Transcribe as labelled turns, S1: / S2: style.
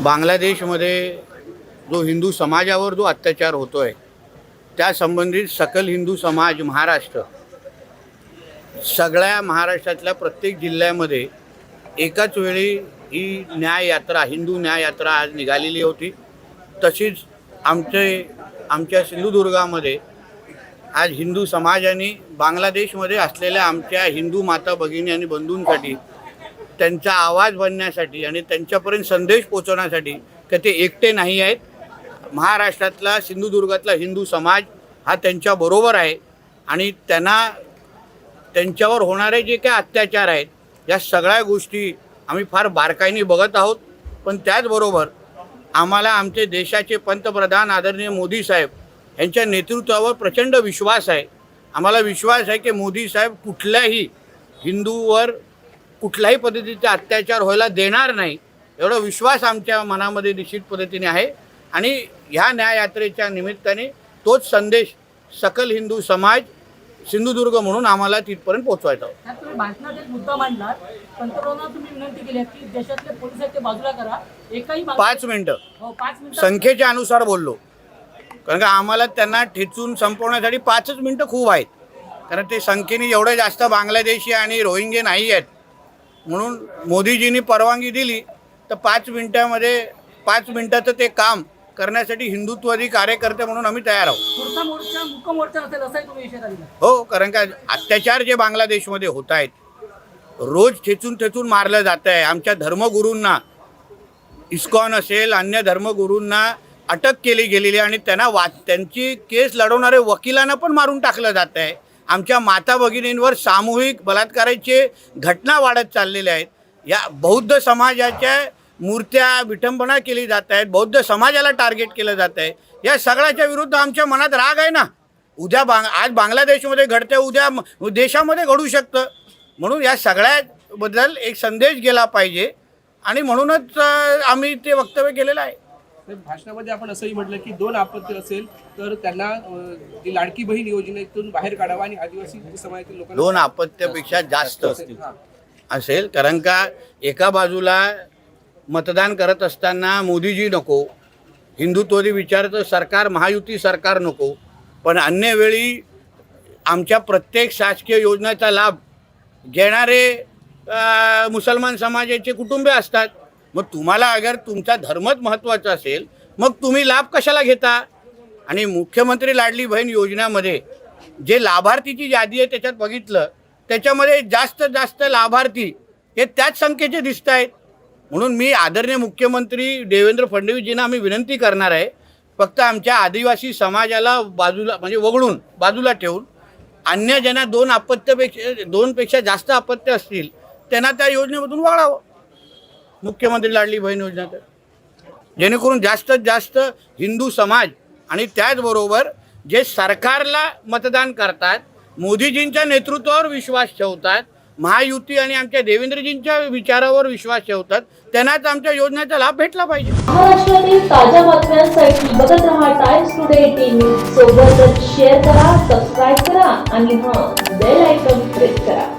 S1: बांगलादेशमध्ये जो हिंदू समाजावर जो अत्याचार होतो आहे त्या संबंधित सकल हिंदू समाज महाराष्ट्र सगळ्या महाराष्ट्रातल्या प्रत्येक जिल्ह्यामध्ये एकाच वेळी ही न्याय यात्रा हिंदू न्याय यात्रा आज निघालेली होती. तशीच आमचे आमच्या सिंधुदुर्गामध्ये आज हिंदू समाजाने बांगलादेशमध्ये असलेल्या आमच्या हिंदू माता भगिनी आणि बंधूंसाठी त्यांचा आवाज बनण्यासाठी आणि त्यांच्यापर्यंत संदेश पोचवण्यासाठी का ते एकटे नाही आहेत. महाराष्ट्रातला सिंधुदुर्गातला हिंदू समाज हा त्यांच्याबरोबर आहे. आणि त्यांना त्यांच्यावर होणारे जे काही अत्याचार आहेत या सगळ्या गोष्टी आम्ही फार बारकाईने बघत आहोत. पण त्याचबरोबर आम्हाला आमचे देशाचे पंतप्रधान आदरणीय मोदी साहेब यांच्या नेतृत्वावर प्रचंड विश्वास आहे. आम्हाला विश्वास आहे की मोदी साहेब कुठल्याही हिंदूवर कुठल्याही पद्धतीचा अत्याचार व्हायला देणार नाही एवढा विश्वास आमच्या मनामध्ये निश्चित पद्धतीने आहे. आणि ह्या न्याययात्रेच्या निमित्ताने तोच संदेश सकल हिंदू समाज सिंधुदुर्ग म्हणून आम्हाला तिथपर्यंत पोचवायचा होता.
S2: त्यात तुम्ही भाषणात एक मुद्दा मांडला पंतप्रधानांना तुम्ही विनंती केली आहे की देशातले पोलीस आहेत ते बाजूला करा. एकही माग-
S1: पाच मिनटं.
S2: हो पाच मिनिटं
S1: संख्येच्या अनुसार बोललो. कारण का आम्हाला त्यांना ठेचून संपवण्यासाठी पाचच मिनटं खूप आहेत. कारण ते संख्येने एवढे जास्त बांगलादेशी आणि रोहिंगे नाही आहेत. म्हणून मोदीजींनी परवानगी दिली तर पाच मिनटामध्ये पाच मिनटाचं ते काम करण्यासाठी हिंदुत्ववादी कार्यकर्ते म्हणून आम्ही तयार आहोत. हो कारण का अत्याचार जे बांगलादेशमध्ये होत आहेत रोज ठेचून ठेचून मारलं जात आहे. आमच्या धर्मगुरूंना इस्कॉन असेल अन्य धर्मगुरूंना अटक केली गेलेली आहे आणि त्यांना वा त्यांची केस लढवणारे वकिलांना पण मारून टाकलं जात आहे. आमच्या माता भगिनींवर सामूहिक बलात्काराचे घटना वाढत चाललेल्या आहेत. या बौद्ध समाजाच्या मूर्त्या विटंबना केली जात आहेत बौद्ध समाजाला टार्गेट केलं जात आहे. या सगळ्याच्या विरुद्ध आमच्या मनात राग आहे ना? उद्या बांग आज बांगलादेशमध्ये घडतं उद्या देशामध्ये घडू शकतं. म्हणून या सगळ्याबद्दल एक संदेश गेला पाहिजे आणि म्हणूनच आम्ही ते वक्तव्य केलेलं आहे.
S3: भाषणामध्ये आपण असंही म्हटलं की दोन आपत्ती असेल तर त्यांना जी लाडकी बहीण योजनेतून बाहेर काढावा आणि आदिवासी समाजातील लोकांना
S1: दोन अपत्यापेक्षा जास्त. असेल कारण का एका बाजूला मतदान करत असताना मोदीजी नको हिंदुत्वदी विचाराचं सरकार महायुती सरकार नको पण अन्य वेळी आमच्या प्रत्येक शासकीय योजनेचा लाभ घेणारे मुसलमान समाजाचे कुटुंबे असतात. मग तुम्हाला अगर तुमचा धर्मच महत्त्वाचा असेल मग तुम्ही लाभ कशाला घेता? आणि मुख्यमंत्री लाडली बहीण योजनेमध्ये जे लाभार्थीची यादी आहे त्याच्यात बघितलं त्याच्यामध्ये जास्त जास्त लाभार्थी हे त्याच संख्येचे दिसत आहेत. म्हणून मी आदरणीय मुख्यमंत्री देवेंद्र फडणवीसजींना आम्ही विनंती करणार आहे फक्त आमच्या आदिवासी समाजाला बाजूला म्हणजे वगळून बाजूला ठेवून अन्य ज्यांना दोन अपत्यपेक्षा दोनपेक्षा जास्त अपत्य असतील त्यांना त्या योजनेमधून वळावं मुख्यमंत्री लाडली बहीण योजना तर. जेणेकरून जास्तीत जास्त हिंदू समाज आणि त्याचबरोबर जे सरकारला मतदान करतात मोदीजींच्या नेतृत्वावर विश्वास ठेवतात महायुती आणि आमच्या देवेंद्रजींच्या विचारावर विश्वास ठेवतात त्यांनाच आमच्या योजनेचा लाभ भेटला पाहिजे.
S4: महाराष्ट्रातील ताज्या बातम्यांसाठी बघत राहा टाइम्स टुडे टीव्ही सोबतच शेअर करा सबस्क्राईब करा आणि हां बेल आयकॉन प्रेस करा.